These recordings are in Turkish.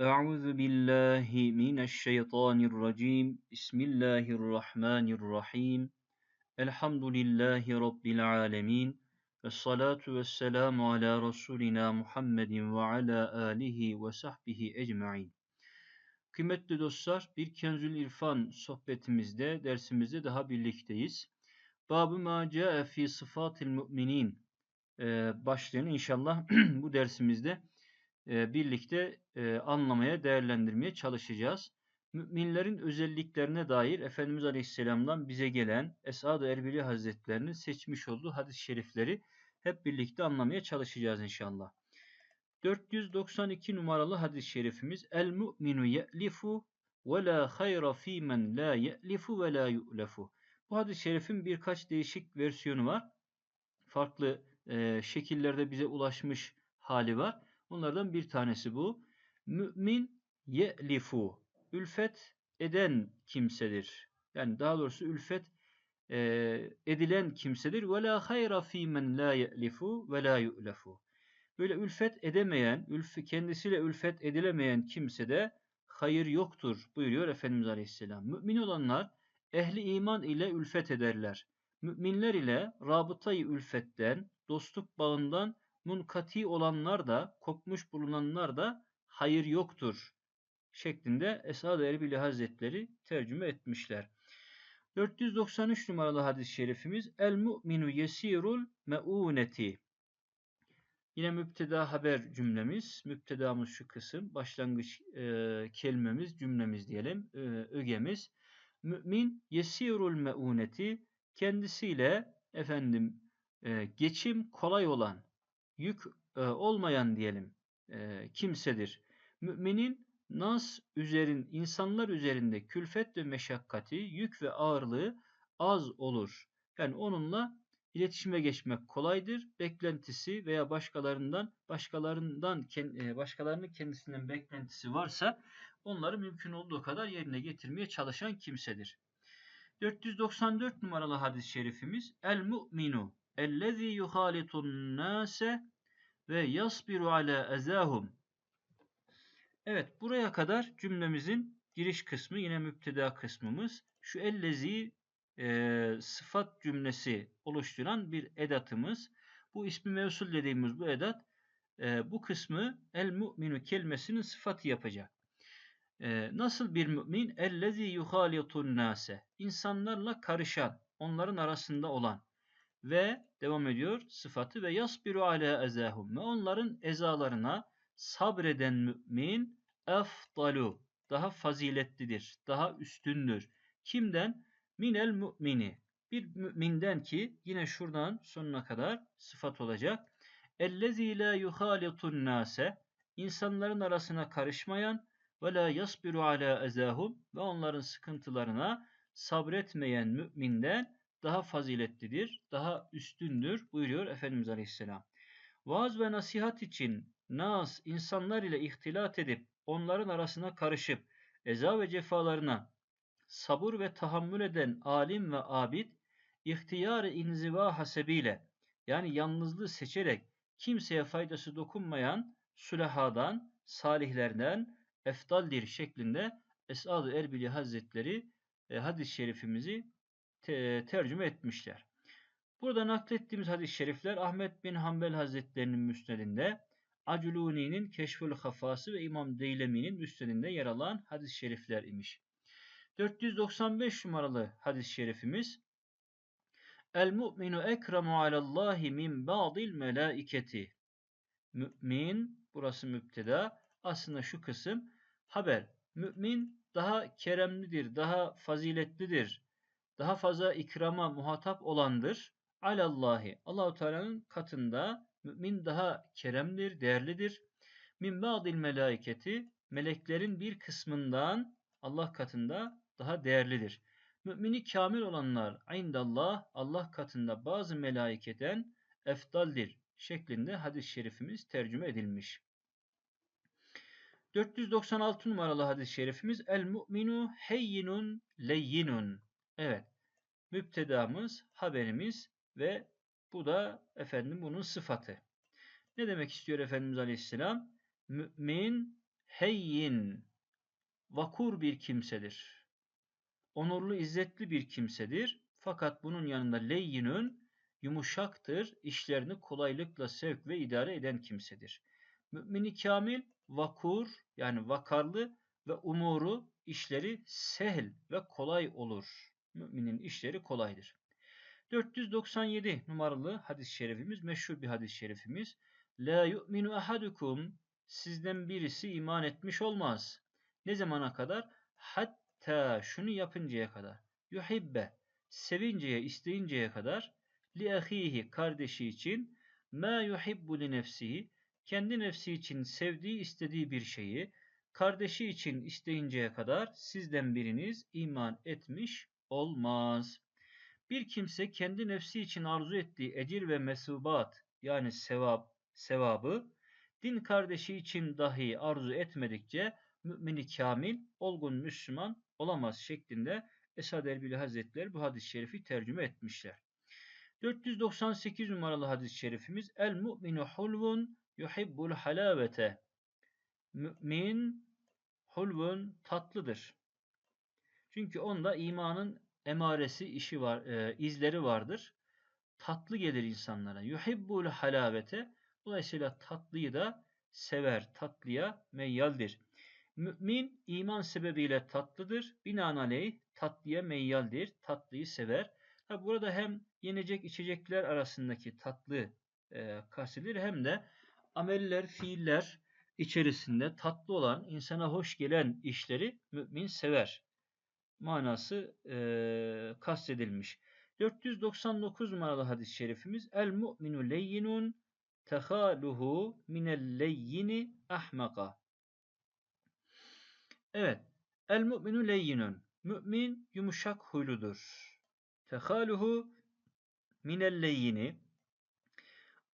Euzu billahi mineşşeytanirracim. Bismillahirrahmanirrahim. Elhamdülillahi rabbil alamin. Ve salatu ve selamu ala Resulina Muhammedin ve ala alihi ve sahbihi ecmain. Kıymetli dostlar, bir Kenzül İrfan sohbetimizde, dersimizde daha birlikteyiz. Babu ma ca'e fi sıfatil müminin başlığını inşallah bu dersimizde birlikte anlamaya, değerlendirmeye çalışacağız. Müminlerin özelliklerine dair Efendimiz Aleyhisselam'dan bize gelen Esad-ı Erbili Hazretlerinin seçmiş olduğu hadis-i şerifleri hep birlikte anlamaya çalışacağız inşallah. 492 numaralı hadis-i şerifimiz El mu'minu ye'lifu ve la hayra fi men la ye'lifu ve la yu'lefu. Bu hadis-i şerifin birkaç değişik versiyonu var. Farklı e, şekillerde bize ulaşmış hali var. Bunlardan bir tanesi bu. Mümin ye'lifu. Ülfet eden kimsedir. Yani daha doğrusu ülfet e, edilen kimsedir. Ve la hayra fî men la ye'lifu ve la yu'lefu. Böyle ülfet edemeyen, ülf, kendisiyle ülfet edilemeyen kimsede hayır yoktur buyuruyor Efendimiz Aleyhisselam. Mümin olanlar ehli iman ile ülfet ederler. Müminler ile rabıtayı ülfetten, dostluk bağından munkati olanlar da, kopmuş bulunanlar da hayır yoktur şeklinde Esad-ı Erbili Hazretleri tercüme etmişler. 493 numaralı hadis-i şerifimiz El mu'minu yesirul me'uneti Yine müpteda haber cümlemiz. Müptedamız şu kısım. Başlangıç e, kelimemiz, cümlemiz diyelim. E, ögemiz. Mümin yesirul meuneti kendisiyle efendim e, geçim kolay olan, yük e, olmayan diyelim e, kimsedir. Müminin nas üzerin, insanlar üzerinde külfet ve meşakkati, yük ve ağırlığı az olur. Yani onunla iletişime geçmek kolaydır. Beklentisi veya başkalarından başkalarından e, başkalarının kendisinden beklentisi varsa onları mümkün olduğu kadar yerine getirmeye çalışan kimsedir. 494 numaralı hadis-i şerifimiz El mu'minu ellezî yuhalitun nâse ve yasbiru ala ezahum. Evet buraya kadar cümlemizin giriş kısmı yine müpteda kısmımız. Şu ellezi e, sıfat cümlesi oluşturan bir edatımız. Bu ismi mevsul dediğimiz bu edat e, bu kısmı el mu'minu kelimesinin sıfatı yapacak. E, nasıl bir mümin? Ellezî yuhalitun nase. İnsanlarla karışan, onların arasında olan ve devam ediyor sıfatı ve yasbiru ala ezahum ve onların ezalarına sabreden mümin efdalu daha faziletlidir, daha üstündür. Kimden? Minel mümini. Bir müminden ki yine şuradan sonuna kadar sıfat olacak. Ellezî la yuhalitun nase insanların arasına karışmayan ve la yasbiru ala ezahum ve onların sıkıntılarına sabretmeyen müminden daha faziletlidir, daha üstündür buyuruyor Efendimiz Aleyhisselam. Vaaz ve nasihat için nas insanlar ile ihtilat edip onların arasına karışıp eza ve cefalarına sabır ve tahammül eden alim ve abid ihtiyar inziva hasebiyle yani yalnızlığı seçerek kimseye faydası dokunmayan sülahadan, salihlerden eftaldir şeklinde Esad-ı Erbili Hazretleri e, hadis-i şerifimizi te tercüme etmişler. Burada naklettiğimiz hadis-i şerifler Ahmet bin Hanbel Hazretlerinin müsnedinde, Aculuni'nin Keşfül Hafası ve İmam Deylemi'nin müsnedinde yer alan hadis-i şerifler imiş. 495 numaralı hadis-i şerifimiz El mu'minu ekremu alallahi min ba'dil melaiketi. Mümin, burası müpteda. Aslında şu kısım haber. Mümin daha keremlidir, daha faziletlidir daha fazla ikrama muhatap olandır. Alallahi. Allahu Teala'nın katında mümin daha keremdir, değerlidir. Min ba'dil melaiketi meleklerin bir kısmından Allah katında daha değerlidir. Mümini kamil olanlar indallah Allah katında bazı melaiketen efdaldir şeklinde hadis-i şerifimiz tercüme edilmiş. 496 numaralı hadis-i şerifimiz El mu'minu heyyinun leyyinun. Evet müptedamız, haberimiz ve bu da efendim bunun sıfatı. Ne demek istiyor Efendimiz Aleyhisselam? Mümin heyyin, vakur bir kimsedir. Onurlu, izzetli bir kimsedir. Fakat bunun yanında leyyinün yumuşaktır, işlerini kolaylıkla sevk ve idare eden kimsedir. Mümini kamil, vakur yani vakarlı ve umuru işleri sehl ve kolay olur. Müminin işleri kolaydır. 497 numaralı hadis-i şerifimiz, meşhur bir hadis-i şerifimiz. La yu'minu ahadukum sizden birisi iman etmiş olmaz. Ne zamana kadar? Hatta şunu yapıncaya kadar. Yuhibbe sevinceye, isteyinceye kadar li ahihi kardeşi için ma yuhibbu li nefsihi kendi nefsi için sevdiği, istediği bir şeyi kardeşi için isteyinceye kadar sizden biriniz iman etmiş olmaz. Bir kimse kendi nefsi için arzu ettiği ecir ve mesubat yani sevap, sevabı din kardeşi için dahi arzu etmedikçe mümini kamil, olgun Müslüman olamaz şeklinde Esad Erbili Hazretleri bu hadis-i şerifi tercüme etmişler. 498 numaralı hadis-i şerifimiz El mu'minu hulvun yuhibbul halavete Mümin hulvun tatlıdır. Çünkü onda imanın emaresi, işi var, e, izleri vardır. Tatlı gelir insanlara. Yuhibbul halavete Dolayısıyla tatlıyı da sever, tatlıya meyyaldir. Mümin iman sebebiyle tatlıdır. Binaenaleyh tatlıya meyyaldir, tatlıyı sever. Ha, burada hem yenecek içecekler arasındaki tatlı e, kastedilir hem de ameller, fiiller içerisinde tatlı olan, insana hoş gelen işleri mümin sever. Manası e, kastedilmiş. 499 numaralı hadis-i şerifimiz El mu'minu leyyinun tehaluhu minel leyyini ahmaka. Evet. El mu'minu leyyinun. Mümin yumuşak huyludur. Tehaluhu minel leyyini.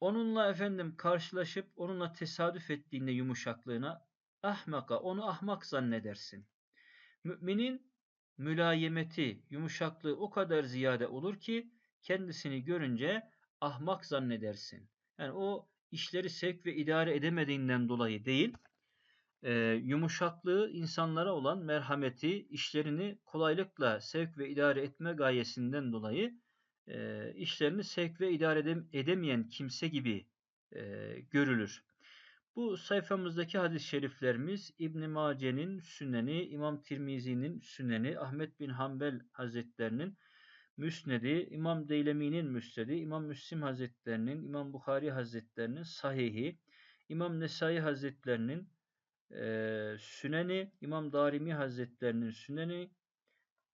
Onunla efendim karşılaşıp onunla tesadüf ettiğinde yumuşaklığına ahmaka onu ahmak zannedersin. Müminin mülayemeti, yumuşaklığı o kadar ziyade olur ki kendisini görünce ahmak zannedersin. Yani o işleri sevk ve idare edemediğinden dolayı değil, e, yumuşaklığı insanlara olan merhameti, işlerini kolaylıkla sevk ve idare etme gayesinden dolayı e, işlerini sevk ve idare edem edemeyen kimse gibi e, görülür. Bu sayfamızdaki hadis-i şeriflerimiz İbn Mace'nin Sünneni, İmam Tirmizi'nin Sünneni, Ahmet bin Hanbel Hazretlerinin Müsnedi, İmam Deylemi'nin Müsnedi, İmam Müslim Hazretlerinin, İmam Bukhari Hazretlerinin Sahihi, İmam Nesai Hazretlerinin e, Süneni, İmam Darimi Hazretlerinin Süneni,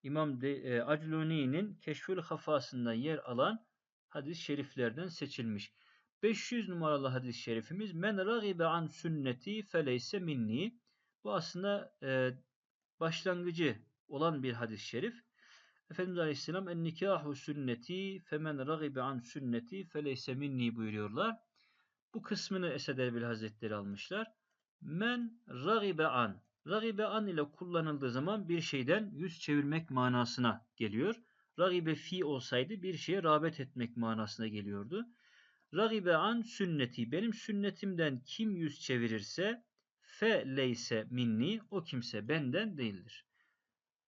İmam De, e, Acluni'nin Keşfül Hafasında yer alan hadis-i şeriflerden seçilmiş. 500 numaralı hadis-i şerifimiz Men ragibe an sünneti feleyse minni. Bu aslında e, başlangıcı olan bir hadis-i şerif. Efendimiz Aleyhisselam en nikahu sünneti femen ragibe an sünneti feleyse minni buyuruyorlar. Bu kısmını Esed Erbil Hazretleri almışlar. Men ragibe an. Ragibe an ile kullanıldığı zaman bir şeyden yüz çevirmek manasına geliyor. Ragibe fi olsaydı bir şeye rağbet etmek manasına geliyordu. Ragibe an sünneti. Benim sünnetimden kim yüz çevirirse fe leyse minni o kimse benden değildir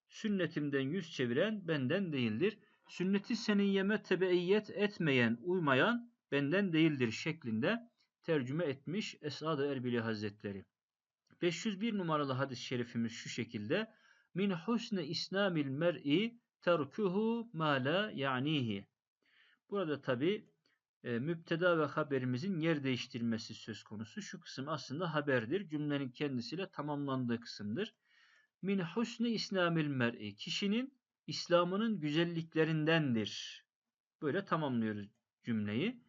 sünnetimden yüz çeviren benden değildir. Sünneti seniyyeme tebeiyet etmeyen, uymayan benden değildir şeklinde tercüme etmiş Esad-ı Erbili Hazretleri. 501 numaralı hadis-i şerifimiz şu şekilde. Min husne islamil mer'i terkuhu ma la ya'nihi. Burada tabi e, müpteda ve haberimizin yer değiştirmesi söz konusu. Şu kısım aslında haberdir. Cümlenin kendisiyle tamamlandığı kısımdır min husni islamil mer'i. Kişinin İslam'ının güzelliklerindendir. Böyle tamamlıyoruz cümleyi.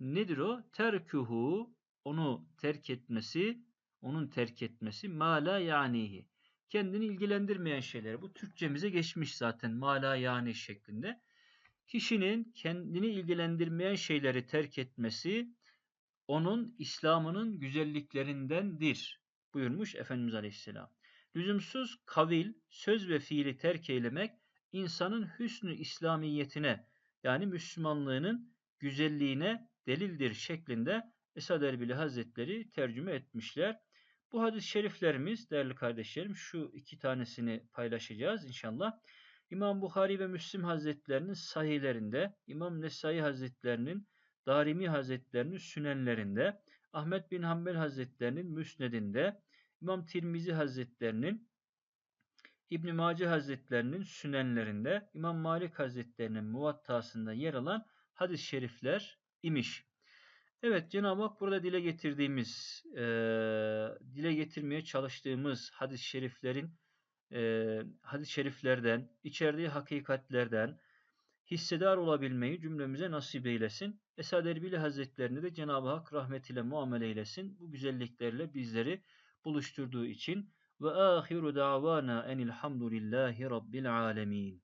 Nedir o? Terkuhu onu terk etmesi, onun terk etmesi mala yanihi. Kendini ilgilendirmeyen şeyler. Bu Türkçemize geçmiş zaten mala yani şeklinde. Kişinin kendini ilgilendirmeyen şeyleri terk etmesi onun İslam'ının güzelliklerindendir buyurmuş Efendimiz Aleyhisselam. Lüzumsuz kavil, söz ve fiili terk eylemek insanın hüsnü İslamiyetine yani Müslümanlığının güzelliğine delildir şeklinde Esad Erbili Hazretleri tercüme etmişler. Bu hadis-i şeriflerimiz değerli kardeşlerim şu iki tanesini paylaşacağız inşallah. İmam Bukhari ve Müslim Hazretlerinin sahihlerinde, İmam Nesai Hazretlerinin, Darimi Hazretlerinin sünenlerinde, Ahmet bin Hanbel Hazretlerinin müsnedinde, İmam Tirmizi Hazretlerinin, İbn Mace Hazretlerinin sünenlerinde, İmam Malik Hazretlerinin muvattasında yer alan hadis-i şerifler imiş. Evet Cenab-ı Hak burada dile getirdiğimiz, e, dile getirmeye çalıştığımız hadis-i şeriflerin, e, hadis-i şeriflerden, içerdiği hakikatlerden hissedar olabilmeyi cümlemize nasip eylesin. Esad Erbili Hazretlerini de Cenab-ı Hak rahmetiyle muamele eylesin. Bu güzelliklerle bizleri buluşturduğu için ve ahiru davana enilhamdülillahi rabbil alemin.